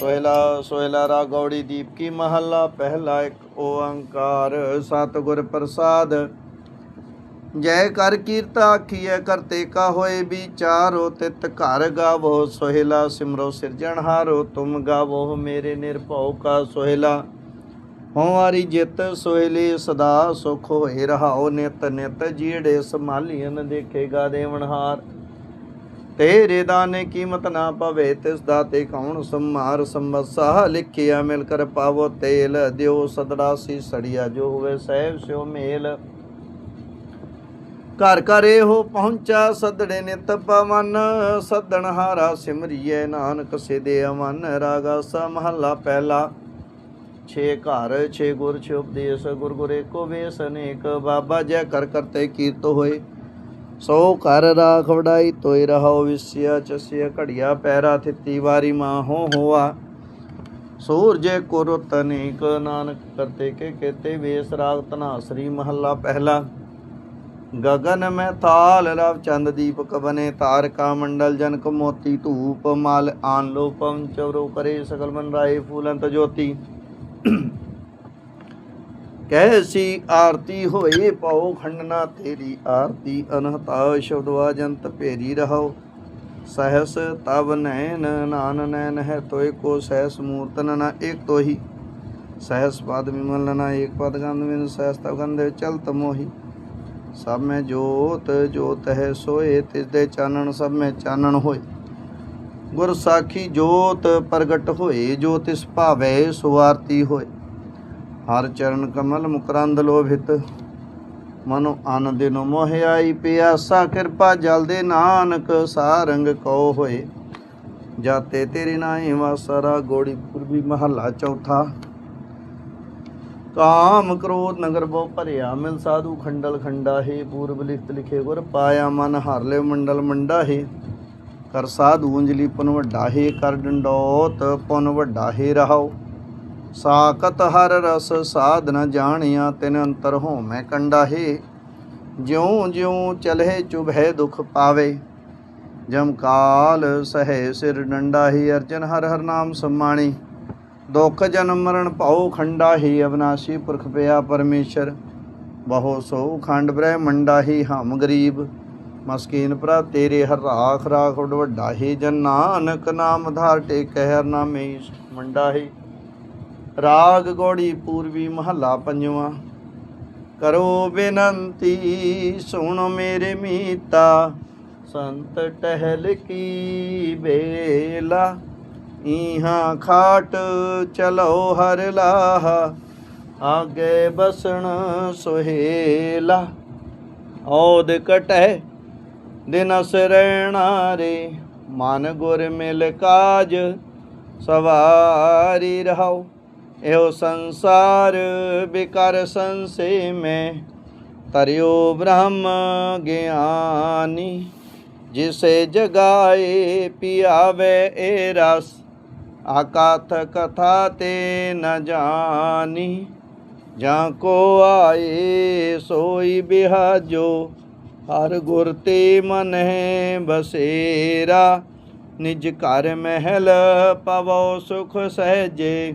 ਸੋਹਿਲਾ ਸੋਹਿਲਾ ਰਾ ਗੌੜੀ ਦੀਪ ਕੀ ਮਹੱਲਾ, ਪਹਿਲਾ ਇੱਕ ਓੰਕਾਰ ਸਤਿਗੁਰ ਪ੍ਰਸਾਦ। ਜੈ ਕਰ ਕੀਰਤਾ ਆਖੀਐ ਕਰਤੇ ਕਾ ਹੋਏ ਵਿਚਾਰੋ, ਤਿਤ ਘਰ ਗਾਵੋ, ਸੋਹਿਲਾ ਸਿਮਰੋ ਸਿਰਜਣਹਾਰੋ ਤੁਮ ਗਾਵੋ ਮੇਰੇ ਨਿਰਭਉ ਕਾ ਸੋਹਿਲਾ। ਹਮਾਰੀ ਜਿਤ ਸੋਹਿਲੇ ਸਦਾ ਸੁਖ ਹੋਏ ਰਹਾਓ, ਨਿਤ ਨਿਤ ਜੀੜੇ ਸੰਭਾਲੀਨ ਦੇਖੇਗਾ ਦੇਵਨਹਾਰ ਤੇਰੇ ਦਾਨੇ ਕੀਮਤ ਨਾ ਪਵੇ, ਤਿਸ ਦਾ ਤੇ ਕੌਣ ਸੰਮਾਰ ਸੰਵਸਾ ਲਿਖਿਆ ਮਿਲ ਕਰ ਪਾਵੋ ਤੇਲ, ਦਿਓ ਸਦੜਾ ਸੀ ਸੜੀਆ, ਜੋ ਹੋਵੇ ਸਹਿਬ ਸਿਓ ਮੇਲ। ਘਰ ਘਰ ਇਹੋ ਪਹੁੰਚਾ, ਸਦੜੇ ਨਿਤ ਪਵਨ। ਸਦਣ ਹਾਰਾ ਸਿਮਰੀਏ, ਨਾਨਕ ਸਿਦੇ ਅਮਨ ਰਾਗਾ ਸਾ ਮਹੱਲਾ ਪਹਿਲਾ। ਛੇ ਘਰ, ਛੇ ਗੁਰ, ਛੇ ਉਪਦੇਸ਼। ਗੁਰ ਗੁਰੇ ਕੋ ਵੇਸ, ਅਨੇਕ। ਬਾਬਾ ਜੈ ਕਰ ਕਰਤੇ ਕੀਰਤ ਹੋਏ। ਸੋ ਕਰ ਰਾਖ ਵੜਾਈ ਤੋਇ ਰਹੋ ਵਿਸਿਆ, ਚਸਿਆ ਘੜਿਆ, ਪੈਰਾ ਥਿੱਤੀ ਵਾਰੀ ਮਾਹੋ ਹੋਆ। ਸੂਰਜੇ ਕੁਰ ਤਨੇਕ ਨਾਨਕ ਕਰਤੇ ਕੇ ਕੇਤੇ ਵੇਸ ਰਾਗ ਤਨਾ ਸ੍ਰੀ ਮਹੱਲਾ ਪਹਿਲਾ। ਗਗਨ ਮੈਂ ਥਾਲ ਰਵ ਚੰਦ ਦੀਪਕ ਬਨੇ ਤਾਰਕਾ ਮੰਡਲ ਜਨਕ ਮੋਤੀ, ਧੂਪ ਮਾਲ ਆਨ ਲੋਪਮ ਚਵਰੋ ਕਰੇ ਸਕਲ ਮਨ ਰਾਏ ਫੂਲੰਤ ਜੋਤੀ। ਕਹਿ ਸੀ ਆਰਤੀ ਹੋਏ ਪਾਉ ਖੰਡਨਾ ਤੇਰੀ ਆਰਤੀ, ਅਨਹਤਾ ਸ਼ਬਦਵਾ ਜੰਤ ਭੇਰੀ ਰਹੋ ਸਹਸ ਤਬ ਨੈਨ ਨਾਨ ਨੈਨ ਹੈ ਤੋਏ ਕੋ, ਸਹਸ ਮੂਰਤਨ ਨਾ ਏਕ ਤੋਹੀ। ਸਹਸ ਪਦ ਵਿਮਲ ਨਾ ਏਕ ਪਦ ਗੰਧ ਵਿਨ ਸਹਸ ਤਬ ਗੰਧ ਚਲ ਤਮੋਹੀ ਸਭ ਮੈਂ ਜੋਤ ਜੋਤ ਹੈ ਸੋਏ, ਤਿਸ ਦੇ ਚਾਨਣ ਸਭ ਮੈਂ ਚਾਨਣ ਹੋਏ। ਗੁਰ ਸਾਖੀ ਜੋਤ ਪ੍ਰਗਟ ਹੋਏ, ਜੋ ਤਿਸ ਭਾਵੇ ਸੁਆਰਤੀ ਹੋਏ। ਹਰ ਚਰਨ ਕਮਲ ਮੁਕਰੰਦ ਲੋਭਿਤ। ਮਨੋ ਆਨੰਦ ਨੂੰ ਮੋਹ ਆਈ ਪਿਆਸਾ, ਕਿਰਪਾ ਜਲ ਦੇ ਨਾਨਕ ਸਾਰੰਗ ਕਉ ਹੋਏ। ਜਾਤੇ ਤੇਰੇ ਨਾਏ ਵਾਸਰਾ, ਗੋੜੀ ਪੁਰਬੀ ਮਹੱਲਾ ਚੌਥਾ। ਕਾਮ ਕ੍ਰੋਧ ਨਗਰ ਬੋ ਭਰਿਆ, ਮਿਲ ਸਾਧੂ ਖੰਡਲ ਖੰਡਾ ਹੈ, ਪੂਰਬ ਲਿਖਤ ਲਿਖੇ ਗੁਰ ਪਾਇਆ, ਮਨ ਹਰ ਲੈ ਮੰਡਲ ਮੰਡਾ ਹੈ। ਕਰ ਸਾਧੂ ਅੰਜਲੀ ਪੁਨ ਵੱਡਾ ਹੈ, ਕਰ ਡੰਡੋਤ ਪੁਨ ਵੱਡਾ ਹੈ ਰਹਾਓ ਸਾਕਤ ਹਰ ਰਸ ਸਾਧਨ ਜਾਣਿਆ, ਤਿਨ ਅੰਤਰ ਹੋਮੈ ਮੈਂ ਕੰਡਾ ਹੈ ਜਿਉ ਜਿਉ ਚਲਹਿ ਚੁਭੈ ਦੁਖ ਪਾਵੇ। ਜਮ ਕਾਲ ਸਹਿ ਸਿਰ ਡੰਡਾ ਹੀ ਅਰਜਨ ਹਰ ਹਰ ਨਾਮ ਸਮਾਣੀ। ਦੁਖ ਜਨਮ ਮਰਨ ਭਉ ਖੰਡਾ ਹੀ ਅਬਨਾਸੀ ਪੁਰਖ ਪਿਆ ਪਰਮੇਸ਼ਰ। ਬਹੁ ਸੋ ਖੰਡ ਬ੍ਰਹਮੰਡਾ ਹੀ ਹਮ ਗਰੀਬ। ਮਸਕੀਨ ਭਰਾ ਤੇਰੇ ਹਰ ਰਾਖ ਰਾਖ ਉਡ ਵੱਡਾ ਹੀ। ਜਨ ਨਾਨਕ ਨਾਮ ਧਾਰ ਟੇਕ ਹਰ ਨਾਮੇ ਮੰਡਾ ਹੀ ਰਾਗ ਗੋੜੀ ਪੂਰਬੀ ਮਹੱਲਾ ਪੰਜਵਾਂ। ਕਰੋ ਬੇਨੰਤੀ, ਸੁਣ ਮੇਰੇ ਮੀਤਾ, ਸੰਤ ਟਹਿਲ ਕੀ ਬੇਲਾ ਇਹਾਂ ਖਾਟ ਚਲੋ ਹਰ ਲਾਹ, ਆਗੇ ਬਸਣ ਸੁਹੇਲਾ। ਔਦ ਕਟੈ ਦਿਨ ਸਰਣਾ ਰੇ, ਮਨ ਗੁਰ ਮਿਲ ਕਾਜ ਸਵਾਰੀ ਰਹਾਓ। ਇਹੋ ਸੰਸਾਰ ਬਿਕਰ ਸੰਸੇ ਮੈਂ ਤਰਿਓ ਬ੍ਰਹਮ ਗਿਆਨੀ, ਜਿਸੇ ਜਗਾਏ ਪਿਆਵੇ ਏ ਰਸ, ਆਕਾਥ ਕਥਾ ਤੇ ਨ ਜਾਣੀ। ਜਾਂ ਕੋ ਆਏ ਸੋਈ ਬਿਹਾਜੋ, ਹਰ ਗੁਰ ਤੇ ਮਨ ਹੈ ਬਸੇਰਾ, ਨਿਜ ਘਰ ਮਹਿਲ ਪਵੋ ਸੁਖ ਸਹਜੇ।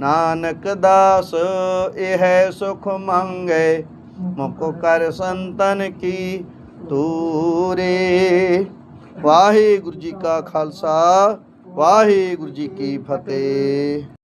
ਨਾਨਕ ਦਾਸ, ਇਹ ਸੁਖ ਮੰਗੇ। ਮੁਖ ਕਰ ਸੰਤਨ ਕੀ ਤੂਰੇ ਵਾਹਿਗੁਰੂ ਜੀ ਕਾ ਖਾਲਸਾ, ਵਾਹਿਗੁਰੂ ਜੀ ਕੀ ਫਤਿਹ।